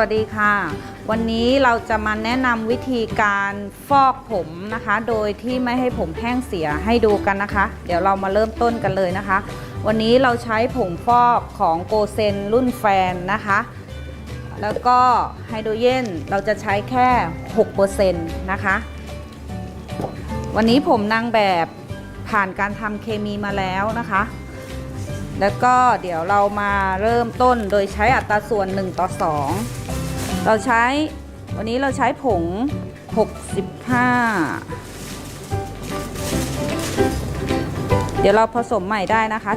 วัสดีค่ะ วันนี้เราจะมาแนะนำวิธีการฟอกผมนะคะ โดยที่ไม่ให้ผมแห้งเสียให้ดูกันนะคะ เดี๋ยวเรามาเริ่มต้นกันเลยนะคะ วันนี้เราใช้ผงฟอกของโกเซนรุ่นแฟนนะคะ แล้วก็ไฮโดรเจนเราจะใช้แค่ 6%นะคะ วันนี้ผมนางแบบผ่านการทำเคมีมาแล้วนะคะแล้วก็เดี๋ยวเรามาเริ่มต้นโดยใช้อัตราส่วน 1 ต่อ 2 เราใช้วันนี้เราใช้ผง 65 เดี๋ยวเราผสมใหม่ได้นะคะ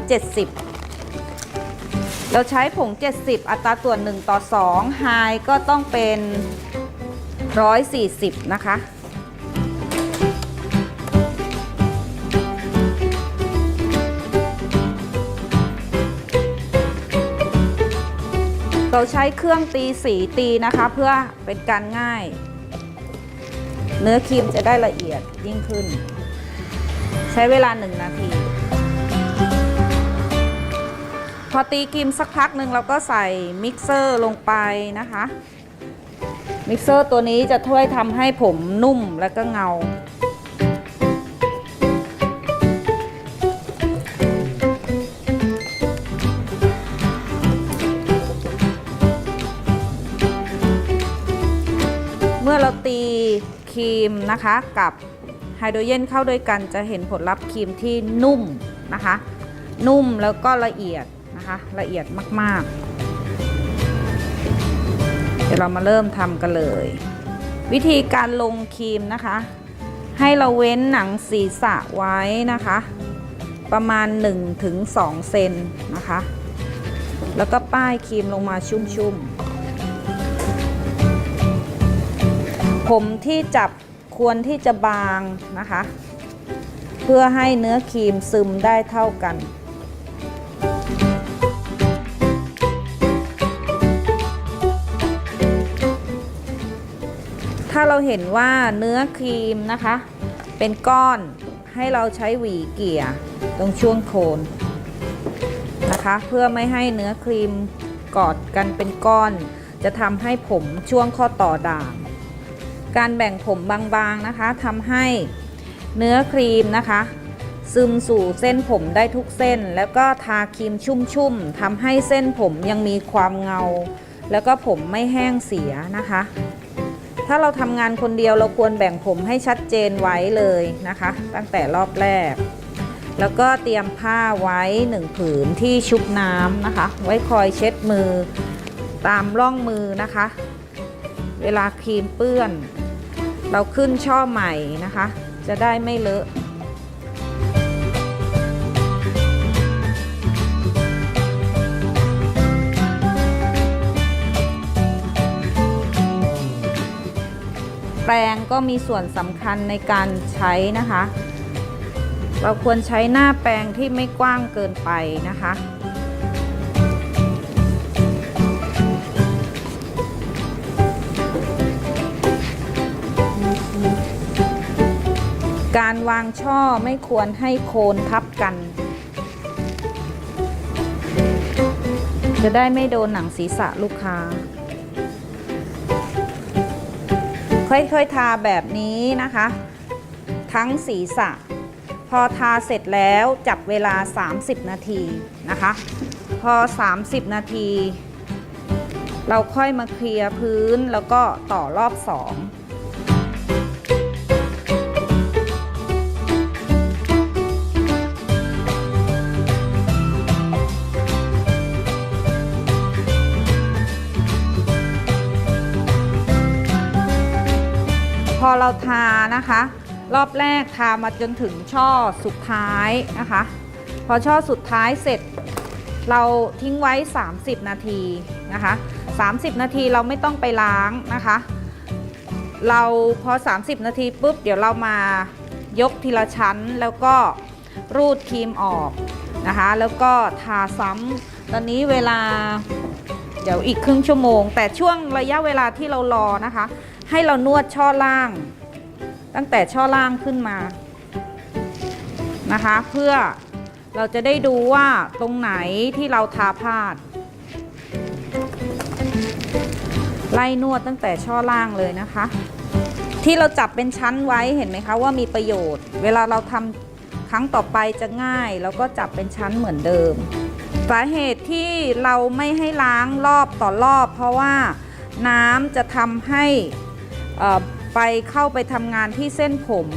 70 เราใช้ผง 70 อัตราส่วน 1 ต่อ2ไฮก็ต้องเป็น 140 นะคะ เราใช้เครื่องตีสีตีนะคะ เพื่อเป็นการง่าย เนื้อครีมจะได้ละเอียดยิ่งขึ้น ใช้เวลา1นาที พอตีครีมสักพักหนึ่งเราก็ใส่มิกเซอร์ลงไปนะคะ มิกเซอร์ตัวนี้จะช่วยทำให้ผมนุ่มและก็เงา ครีมนะคะกับไฮโดรเจนเข้าด้วยกันจะเห็นผลลัพธ์ครีมที่นุ่มนะคะ นุ่มแล้วก็ละเอียดนะคะละเอียดมากๆ เดี๋ยวเรามาเริ่มทำกันเลย วิธีการลงครีมนะคะ ให้เราเว้นหนังศีรษะไว้นะคะ ประมาณ 1-2 เซนนะคะ แล้วก็ป้ายครีมลงมาชุ่มๆ มที่จับควรที่จะบางนะคะ เพื่อให้เนื้อครีมซึมได้เท่ากัน ถ้าเราเห็นว่าเนื้อครีมนะคะ เป็นก้อนให้เราใช้หวีเกี่ยตรงช่วงโคนนะคะ เพื่อไม่ให้เนื้อครีมกอดกันเป็นก้อน จะทำให้ผมช่วงข้อต่อด่าง การแบ่งผมบางๆนะคะทำให้เนื้อครีมนะคะ ซึมสู่เส้นผมได้ทุกเส้น แล้วก็ทาครีมชุ่มๆทำให้เส้นผมยังมีความเงา แล้วก็ผมไม่แห้งเสียนะคะ ถ้าเราทำงานคนเดียวเราควรแบ่งผมให้ชัดเจนไว้เลยนะคะ ตั้งแต่รอบแรก แล้วก็เตรียมผ้าไว้หนึ่งผืนที่ชุบน้ำนะคะ ไว้คอยเช็ดมือตามร่องมือนะคะ เวลาครีมเปื้อน เราขึ้นช่อใหม่นะคะ จะได้ไม่เลอะแปรงก็มีส่วนสำคัญในการใช้นะคะ เราควรใช้หน้าแปรงที่ไม่กว้างเกินไปนะคะ การวางช่อไม่ควรให้โคนทับกัน จะได้ไม่โดนหนังศีรษะลูกค้า ค่อยๆทาแบบนี้นะคะ ทั้งศีรษะ พอทาเสร็จแล้วจับเวลา 30 นาทีนะคะ พอ 30 นาที เราค่อยมาเคลียร์พื้นแล้วก็ต่อรอบ2พอ เราทานะคะ รอบแรกทามาจนถึงช่อสุดท้ายนะคะ พอช่อสุดท้ายเสร็จ เราทิ้งไว้ 30 นาทีนะคะ 30 นาทีเราไม่ต้องไปล้างนะคะ เราพอ 30 นาทีปุ๊บเดี๋ยวเรามายกทีละชั้นแล้วก็รูดครีมออกนะคะ แล้วก็ทาซ้ำตอนนี้เวลาเดี๋ยวอีกครึ่งชั่วโมง แต่ช่วงระยะเวลาที่เรารอนะคะ ให้เรานวดช่อล่าง ตั้งแต่ช่อล่างขึ้นมานะคะ เพื่อเราจะได้ดูว่าตรงไหนที่เราทาพลาด ไล่นวดตั้งแต่ช่อล่างเลยนะคะ ที่เราจับเป็นชั้นไว้เห็นไหมคะว่ามีประโยชน์ เวลาเราทำครั้งต่อไปจะง่าย แล้วก็จับเป็นชั้นเหมือนเดิมสาเหตุที่เราไม่ให้ล้างรอบต่อรอบ เพราะว่าน้ำจะทำให้ ไปเข้าไปทำงานที่เส้นผม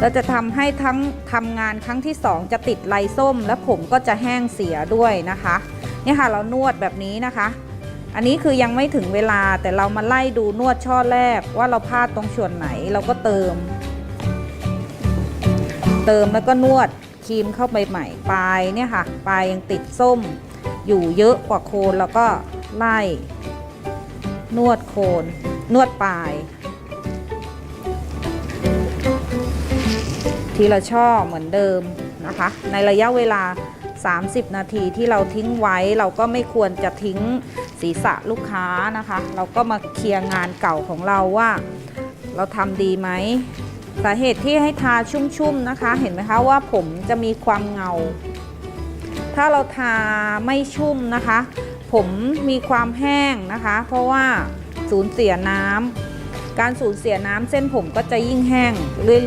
แล้วจะทำให้ทั้งทำงานครั้งที่สองจะติดลายส้ม และผมก็จะแห้งเสียด้วยนะคะนี่ค่ะเรานวดแบบนี้นะคะ อันนี้คือยังไม่ถึงเวลาแต่เรามาไล่ดูนวดช่อแรกว่าเราพลาดตรงส่วนไหนเราก็เติม เติมแล้วก็นวดครีมเข้าไปใหม่ปลายเนี่ยค่ะปลายยังติดส้ม อยู่เยอะกว่าโคนแล้วก็ไล่ นวดโคน นวดปลาย ทีละช่อเหมือนเดิมนะคะ ในระยะเวลา 30 นาทีที่เราทิ้งไว้เราก็ไม่ควรจะทิ้งศีรษะลูกค้านะคะ เราก็มาเคลียร์งานเก่าของเราว่า เราทำดีไหมสาเหตุที่ให้ทาชุ่มๆนะคะ เห็นไหมคะว่าผมจะมีความเงา ถ้าเราทาไม่ชุ่มนะคะ ผมมีความแห้งนะคะ เพราะว่าสูญเสียน้ำการสูญเสียน้ำเส้นผมก็จะยิ่งแห้ง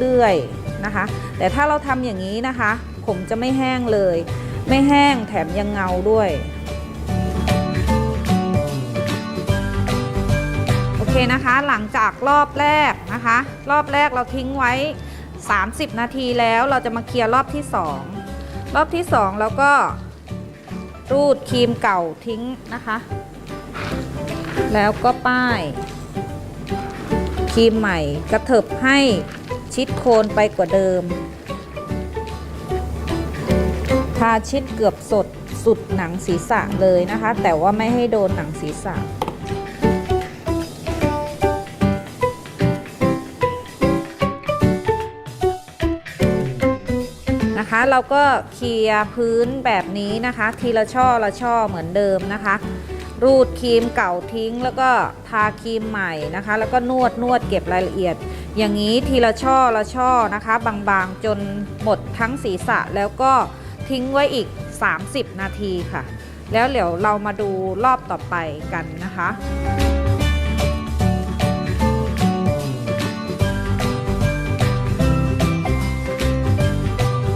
เรื่อยๆ นะคะ แต่ถ้าเราทำอย่างนี้นะคะ ผมจะไม่แห้งเลย ไม่แห้งแถมยังเงาด้วยโอเคนะคะหลังจากรอบแรกนะคะ รอบแรกเราทิ้งไว้ 30 นาทีแล้วเราจะมาเคลียร์รอบที่ 2 รอบที่ 2 แล้วก็รูดครีมเก่าทิ้งนะคะ แล้วก็ป้ายครีมใหม่กระเถิบให้ ชิดโคนไปกว่าเดิม ทาชิดเกือบสดสุดหนังศีรษะเลยนะคะ แต่ว่าไม่ให้โดนหนังศีรษะนะคะเราก็เคลียร์พื้นแบบนี้นะคะ ทีละช่อละช่อเหมือนเดิมนะคะ รูดครีมเก่าทิ้งแล้วก็ทาครีมใหม่นะคะ แล้วก็นวดนวดเก็บรายละเอียด อย่างนี้ทีละช่อละช่อนะคะ บางๆจนหมดทั้งศีรษะแล้วก็ทิ้งไว้อีก 30 นาทีค่ะ แล้วเดี๋ยวเรามาดูรอบต่อไปกันนะคะ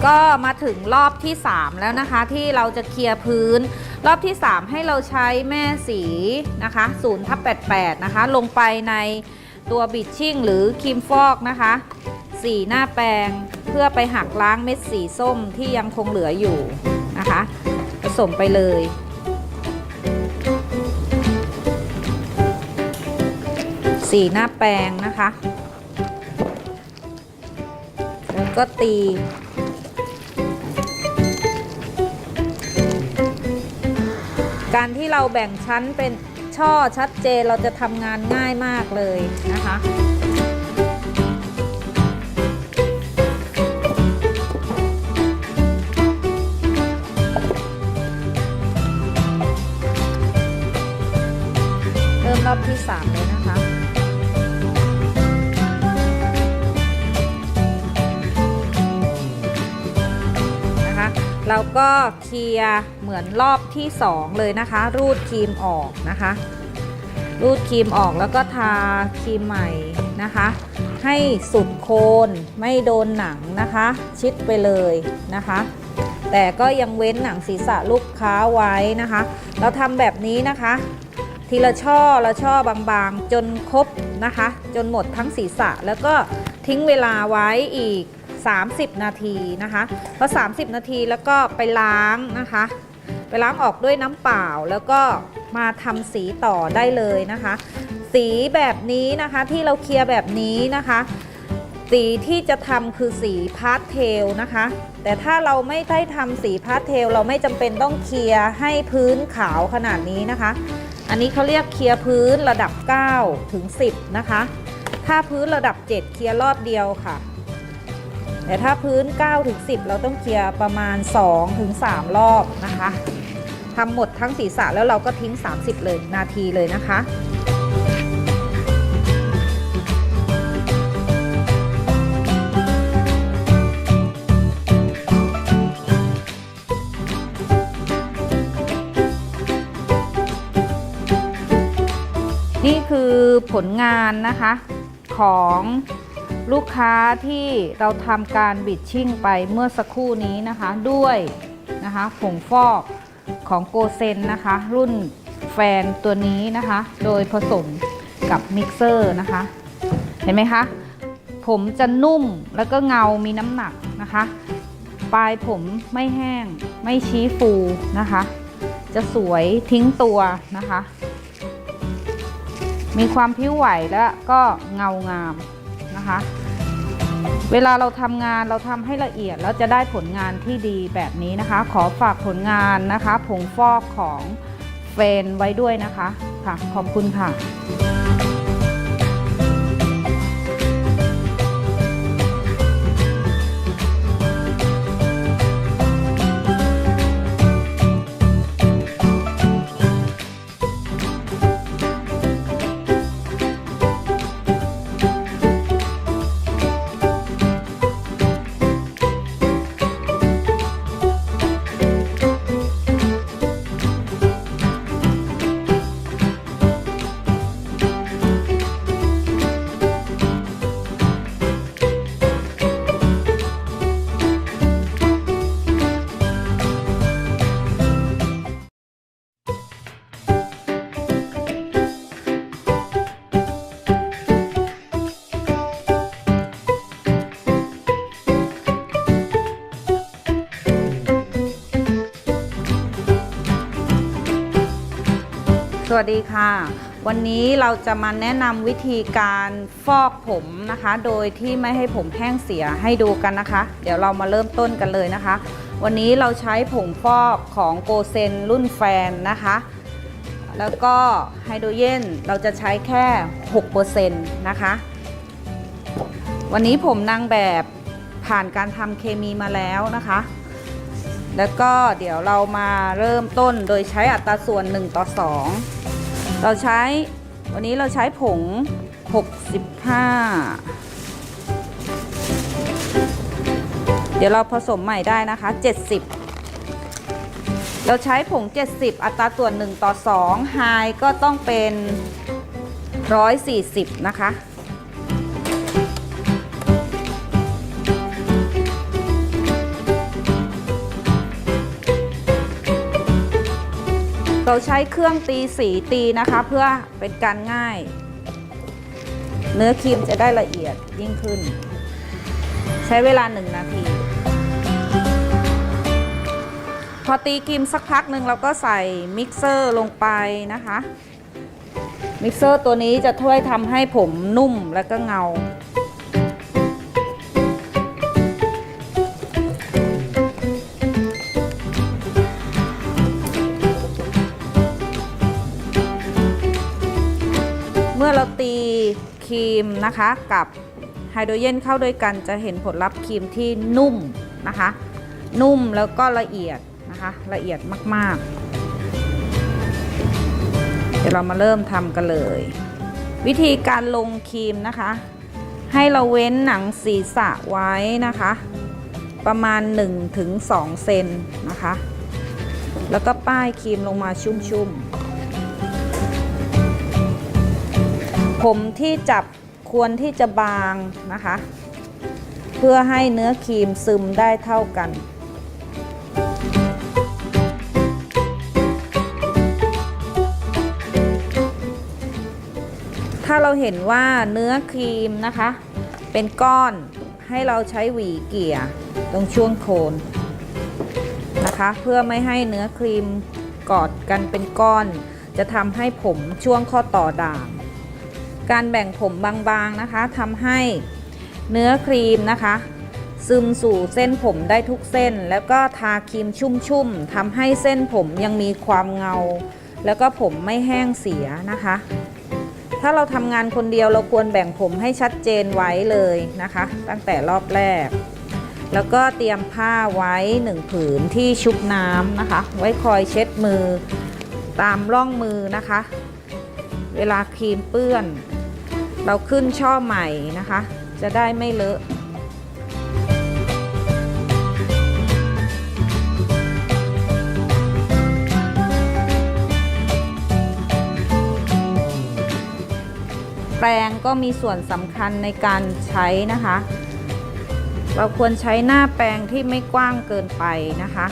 ก็มาถึงรอบที่ 3 แล้วนะคะ ที่เราจะเคลียร์พื้น รอบที่ 3 ให้เราใช้แม่สีนะคะ0ทับ88 นะคะ ลงไปใน ตัวบิดชิ่งหรือครีมฟอกนะคะ สีหน้าแปรงเพื่อไปหักล้างเม็ดสีส้มที่ยังคงเหลืออยู่นะคะ ผสมไปเลยสีหน้าแปรงนะคะ แล้วก็ตี การที่เราแบ่งชั้นเป็น ช่อชัดเจนเราจะทำงานง่ายมากเลยนะคะ เราก็เคลียร์เหมือนรอบที่ 2 เลยนะคะ รูดครีมออกนะคะ รูดครีมออกแล้วก็ทาครีมใหม่นะคะ ให้สุดโคนไม่โดนหนังนะคะ ชิดไปเลยนะคะ แต่ก็ยังเว้นหนังศีรษะลูกค้าไว้นะคะ เราทำแบบนี้นะคะ ทีละช่อละช่อบางๆ จนครบนะคะ จนหมดทั้งศีรษะแล้วก็ทิ้งเวลาไว้อีก 30 นาทีนะคะพอ30 นาทีแล้วก็ไปล้างนะคะ ไปล้างออกด้วยน้ำเปล่าแล้วก็มาทำสีต่อได้เลยนะคะ สีแบบนี้นะคะที่เราเคลียร์แบบนี้นะคะ สีที่จะทำคือสีพาสเทลนะคะ แต่ถ้าเราไม่ได้ทำสีพาสเทล เราไม่จำเป็นต้องเคลียร์ให้พื้นขาวขนาดนี้นะคะ อันนี้เขาเรียกเคลียร์พื้นระดับ 9 ถึง 10 นะคะ ถ้าพื้นระดับ 7 เคลียร์รอบเดียวค่ะ แต่ถ้าพื้น 9 ถึง 10 เราต้องเคลียร์ประมาณ 2 ถึง 3 รอบนะคะทำหมดทั้งศีรษะแล้วเราก็ทิ้ง 30 เลยนาทีเลยนะคะนี่คือผลงานนะคะของ ลูกค้าที่เราทำการบิดชิ่งไปเมื่อสักครู่นี้นะคะ ด้วยนะคะผงฟอกของโกเซนนะคะ รุ่นแฟนตัวนี้นะคะ โดยผสมกับมิกเซอร์นะคะ เห็นไหมคะ ผมจะนุ่มแล้วก็เงามีน้ำหนักนะคะ ปลายผมไม่แห้งไม่ชี้ฟูนะคะ จะสวยทิ้งตัวนะคะ มีความผิวไหวและก็เงางาม นะคะ เวลาเราทำงานเราทำให้ละเอียดแล้วจะได้ผลงานที่ดีแบบนี้นะคะ ขอฝากผลงานนะคะผงฟอกของเฟนไว้ด้วยนะคะค่ะขอบคุณค่ะ วัสดีค่ะ วันนี้เราจะมาแนะนำวิธีการฟอกผมนะคะ โดยที่ไม่ให้ผมแห้งเสียให้ดูกันนะคะ เดี๋ยวเรามาเริ่มต้นกันเลยนะคะ วันนี้เราใช้ผงฟอกของโกเซนรุ่นแฟนนะคะ แล้วก็ไฮโดรเจนเราจะใช้แค่ 6%นะคะ วันนี้ผมนางแบบผ่านการทำเคมีมาแล้วนะคะแล้วก็เดี๋ยวเรามาเริ่มต้นโดยใช้อัตราส่วน 1 ต่อ 2 เราใช้วันนี้เราใช้ผง 65 เดี๋ยวเราผสมใหม่ได้นะคะ 70 เราใช้ผง 70 อัตราส่วน 1 ต่อ2ไฮก็ต้องเป็น 140 นะคะ เราใช้เครื่องตีสีตีนะคะ เพื่อเป็นการง่าย เนื้อครีมจะได้ละเอียดยิ่งขึ้น ใช้เวลาหนึ่งนาที พอตีครีมสักพักหนึ่งเราก็ใส่มิกเซอร์ลงไปนะคะ มิกเซอร์ตัวนี้จะช่วยทำให้ผมนุ่มและก็เงา รีมนะคะกับไฮโดรเจนเข้าด้วยกันจะเห็นผลลัพธ์ครีมที่นุ่มนะคะ นุ่มแล้วก็ละเอียดนะคะละเอียดมากๆ เดี๋ยวเรามาเริ่มทำกันเลย วิธีการลงครีมนะคะ ให้เราเว้นหนังศีรษะไว้นะคะ ประมาณ 1-2 เซนนะคะ แล้วก็ป้ายครีมลงมาชุ่มๆ ผมที่จับควรที่จะบางนะคะ เพื่อให้เนื้อครีมซึมได้เท่ากัน ถ้าเราเห็นว่าเนื้อครีมนะคะ เป็นก้อนให้เราใช้หวีเกี่ยตรงช่วงโคนนะคะ เพื่อไม่ให้เนื้อครีมกอดกันเป็นก้อน จะทำให้ผมช่วงข้อต่อด่าง การแบ่งผมบางๆนะคะทำให้เนื้อครีมนะคะ ซึมสู่เส้นผมได้ทุกเส้น แล้วก็ทาครีมชุ่มๆทำให้เส้นผมยังมีความเงา แล้วก็ผมไม่แห้งเสียนะคะ ถ้าเราทำงานคนเดียวเราควรแบ่งผมให้ชัดเจนไว้เลยนะคะ ตั้งแต่รอบแรก แล้วก็เตรียมผ้าไว้หนึ่งผืนที่ชุบน้ำนะคะ ไว้คอยเช็ดมือตามร่องมือนะคะ เวลาครีมเปื้อน เราขึ้นช่อใหม่นะคะ จะได้ไม่เลอะแปรงก็มีส่วนสำคัญในการใช้นะคะ เราควรใช้หน้าแปรงที่ไม่กว้างเกินไปนะคะ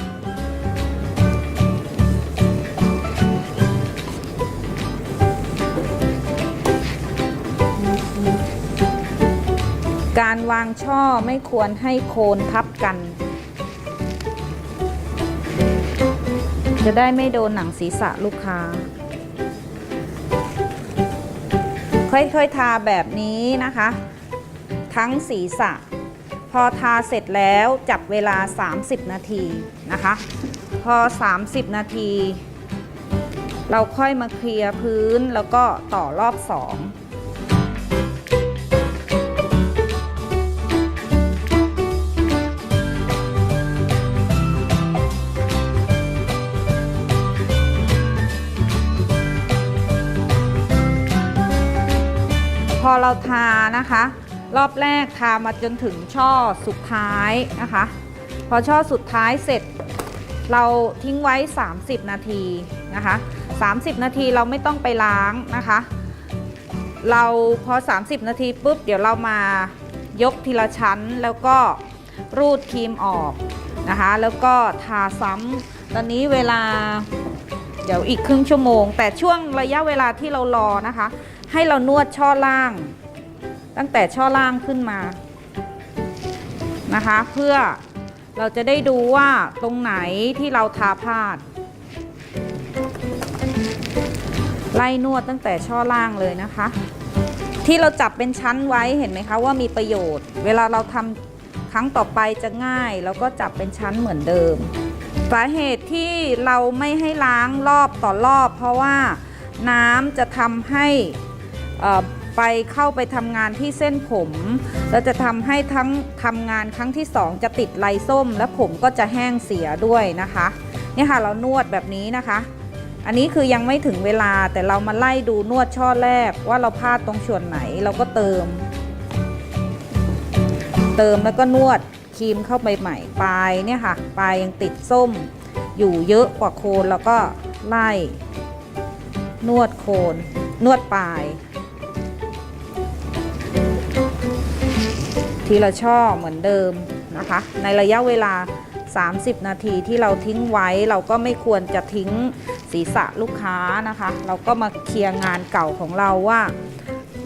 การวางช่อไม่ควรให้โคนทับกัน จะได้ไม่โดนหนังศีรษะลูกค้า ค่อยๆทาแบบนี้นะคะ ทั้งศีรษะ พอทาเสร็จแล้วจับเวลา 30 นาทีนะคะ พอ 30 นาที เราค่อยมาเคลียร์พื้นแล้วก็ต่อรอบ2พอ เราทานะคะ รอบแรกทามาจนถึงช่อสุดท้ายนะคะ พอช่อสุดท้ายเสร็จ เราทิ้งไว้ 30 นาทีนะคะ 30 นาทีเราไม่ต้องไปล้างนะคะ เราพอ 30 นาทีปุ๊บเดี๋ยวเรามายกทีละชั้นแล้วก็รูดครีมออกนะคะ แล้วก็ทาซ้ำตอนนี้เวลาเดี๋ยวอีกครึ่งชั่วโมง แต่ช่วงระยะเวลาที่เรารอนะคะ ให้เรานวดช่อล่าง ตั้งแต่ช่อล่างขึ้นมานะคะ เพื่อเราจะได้ดูว่าตรงไหนที่เราทาพลาด ไล่นวดตั้งแต่ช่อล่างเลยนะคะ ที่เราจับเป็นชั้นไว้เห็นไหมคะว่ามีประโยชน์ เวลาเราทำครั้งต่อไปจะง่าย แล้วก็จับเป็นชั้นเหมือนเดิมสาเหตุที่เราไม่ให้ล้างรอบต่อรอบ เพราะว่าน้ำจะทำให้อ่อ ไปเข้าไปทำงานที่เส้นผมแล้วจะทำให้ทั้งทำงานครั้งที่ 2 จะติดไรส้ม และผมก็จะแห้งเสียด้วยนะคะเนี่ยค่ะเรานวดแบบนี้นะคะ อันนี้คือยังไม่ถึงเวลาแต่เรามาไล่ดูนวดช่อแรกว่าเราพลาดตรงส่วนไหนเราก็เติม เติมแล้วก็นวดครีมเข้าไปใหม่ปลายเนี่ยค่ะปลายยังติดส้ม อยู่เยอะกว่าโคนแล้วก็ไล่ นวดโคน นวดปลาย ทีละช่อเหมือนเดิมนะคะ ในระยะเวลา 30 นาทีที่เราทิ้งไว้เราก็ไม่ควรจะทิ้งศีรษะลูกค้านะคะ เราก็มาเคลียร์งานเก่าของเราว่า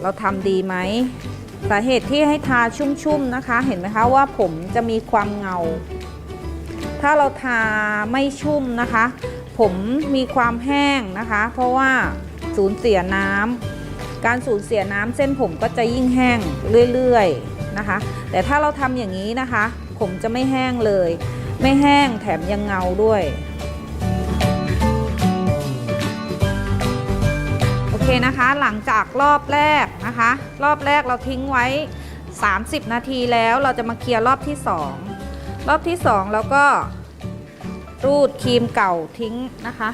เราทำดีไหมสาเหตุที่ให้ทาชุ่มๆนะคะ เห็นไหมคะว่าผมจะมีความเงา ถ้าเราทาไม่ชุ่มนะคะ ผมมีความแห้งนะคะ เพราะว่าสูญเสียน้ำการสูญเสียน้ำเส้นผมก็จะยิ่งแห้งเรื่อยๆ นะคะ แต่ถ้าเราทำอย่างนี้นะคะ ผมจะไม่แห้งเลย ไม่แห้งแถมยังเงาด้วย โอเคนะคะหลังจากรอบแรกนะคะ รอบแรกเราทิ้งไว้ 30 นาทีแล้วเราจะมาเคลียร์รอบที่ 2 รอบที่ 2 แล้วก็รูดครีมเก่าทิ้งนะคะ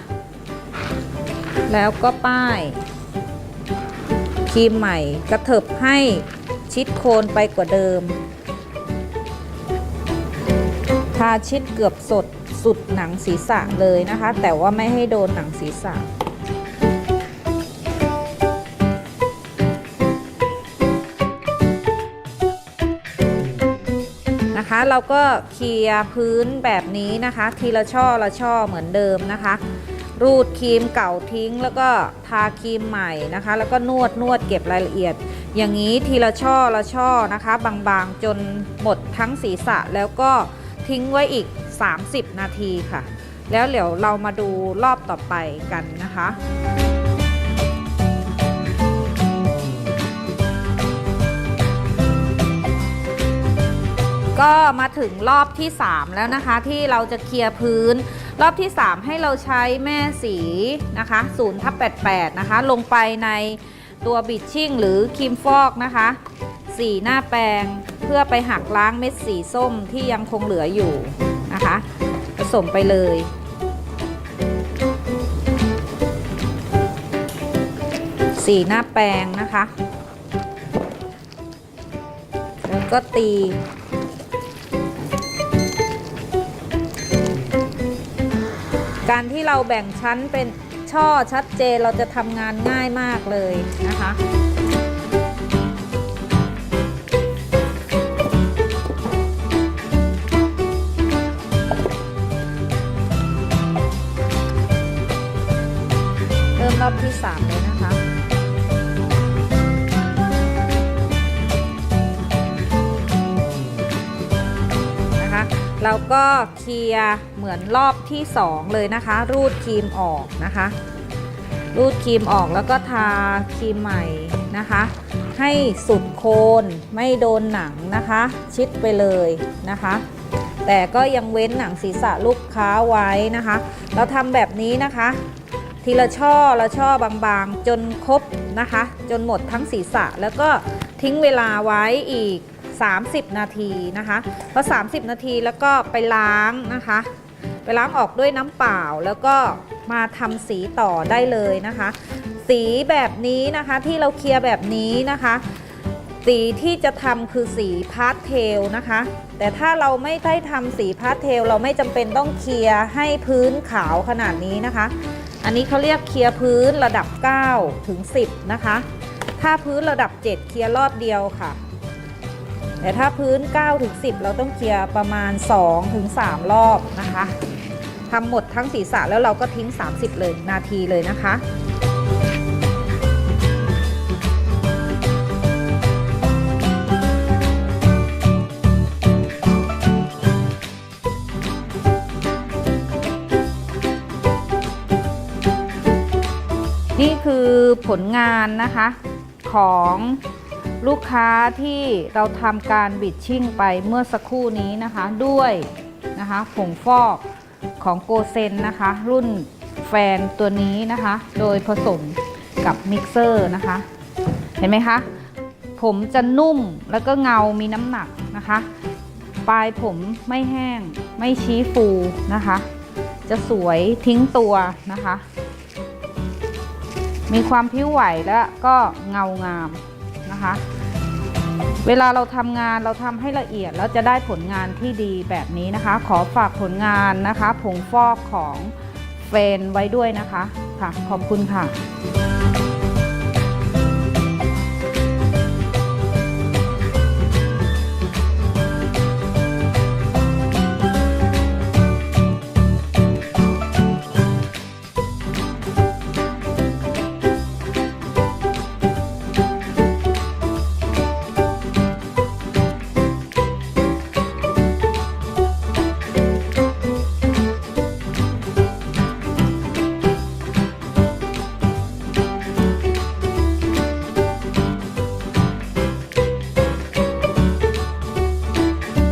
แล้วก็ป้ายครีมใหม่กระเถิบให้ ชิดโคนไปกว่าเดิม ทาชิดเกือบสดสุดหนังศีรษะเลยนะคะ แต่ว่าไม่ให้โดนหนังศีรษะนะคะเราก็เคลียร์พื้นแบบนี้นะคะ ทีละช่อละช่อเหมือนเดิมนะคะ รูดครีมเก่าทิ้ง แล้วก็ทาครีมใหม่นะคะ แล้วก็นวดนวดเก็บรายละเอียด อย่างนี้ทีละช่อละช่อนะคะ บางๆจนหมดทั้งศีรษะแล้วก็ทิ้งไว้อีก 30 นาทีค่ะ แล้วเดี๋ยวเรามาดูรอบต่อไปกันนะคะก็มาถึงรอบที่ 3 แล้วนะคะที่เราจะเคลียร์พื้นรอบที่ 3 ให้เราใช้แม่สีนะคะ0ทับ88 นะคะ ลงไปในตัวบิดชิ่งหรือครีมฟอกนะคะ สีหน้าแปรงเพื่อไปหักล้างเม็ดสีส้มที่ยังคงเหลืออยู่นะคะ ผสมไปเลยสีหน้าแปรงนะคะ แล้วก็ตี การที่เราแบ่งชั้นเป็นช่อชัดเจนเราจะทำงานง่ายมากเลยนะคะเริ่มรอบที่ 3 เลยนะะาก็เคลียร์เหมือนรอบที่สองเลยนะคะ รูดครีมออกนะคะ รูดครีมออกแล้วก็ทาครีมใหม่นะคะ ให้สุดโคนไม่โดนหนังนะคะ ชิดไปเลยนะคะ แต่ก็ยังเว้นหนังศีรษะลูกค้าไว้นะคะ เราทำแบบนี้นะคะ ทีละช่อละช่อบางๆ จนครบนะคะ จนหมดทั้งศีรษะแล้วก็ทิ้งเวลาไว้อีก 30 นาทีนะคะพอ30 นาทีแล้วก็ไปล้างนะคะ ไปล้างออกด้วยน้ำเปล่าแล้วก็มาทำสีต่อได้เลยนะคะ สีแบบนี้นะคะที่เราเคลียร์แบบนี้นะคะ สีที่จะทำคือสีพาสเทลนะคะ แต่ถ้าเราไม่ได้ทำสีพาสเทล เราไม่จำเป็นต้องเคลียร์ให้พื้นขาวขนาดนี้นะคะ อันนี้เขาเรียกเคลียร์พื้นระดับ 9 ถึง 10 นะคะ ถ้าพื้นระดับ 7 เคลียร์รอบเดียวค่ะ แต่ถ้าพื้น 9 ถึง 10 เราต้องเคลียร์ประมาณ 2 ถึง 3 รอบนะคะทำหมดทั้งศีรษะแล้วเราก็ทิ้ง 30 เลยนาทีเลยนะคะนี่คือผลงานนะคะของ ลูกค้าที่เราทำการบิดชิ่งไปเมื่อสักครู่นี้นะคะ ด้วยนะคะผงฟอกของโกเซนนะคะ รุ่นแฟนตัวนี้นะคะ โดยผสมกับมิกเซอร์นะคะ เห็นไหมคะ ผมจะนุ่มแล้วก็เงามีน้ำหนักนะคะ ปลายผมไม่แห้งไม่ชี้ฟูนะคะ จะสวยทิ้งตัวนะคะ มีความผิวไหวและก็เงางาม นะคะ เวลาเราทำงานเราทำให้ละเอียดแล้วจะได้ผลงานที่ดีแบบนี้นะคะ ขอฝากผลงานนะคะ ผงฟอกของเฟนไว้ด้วยนะคะค่ะขอบคุณค่ะ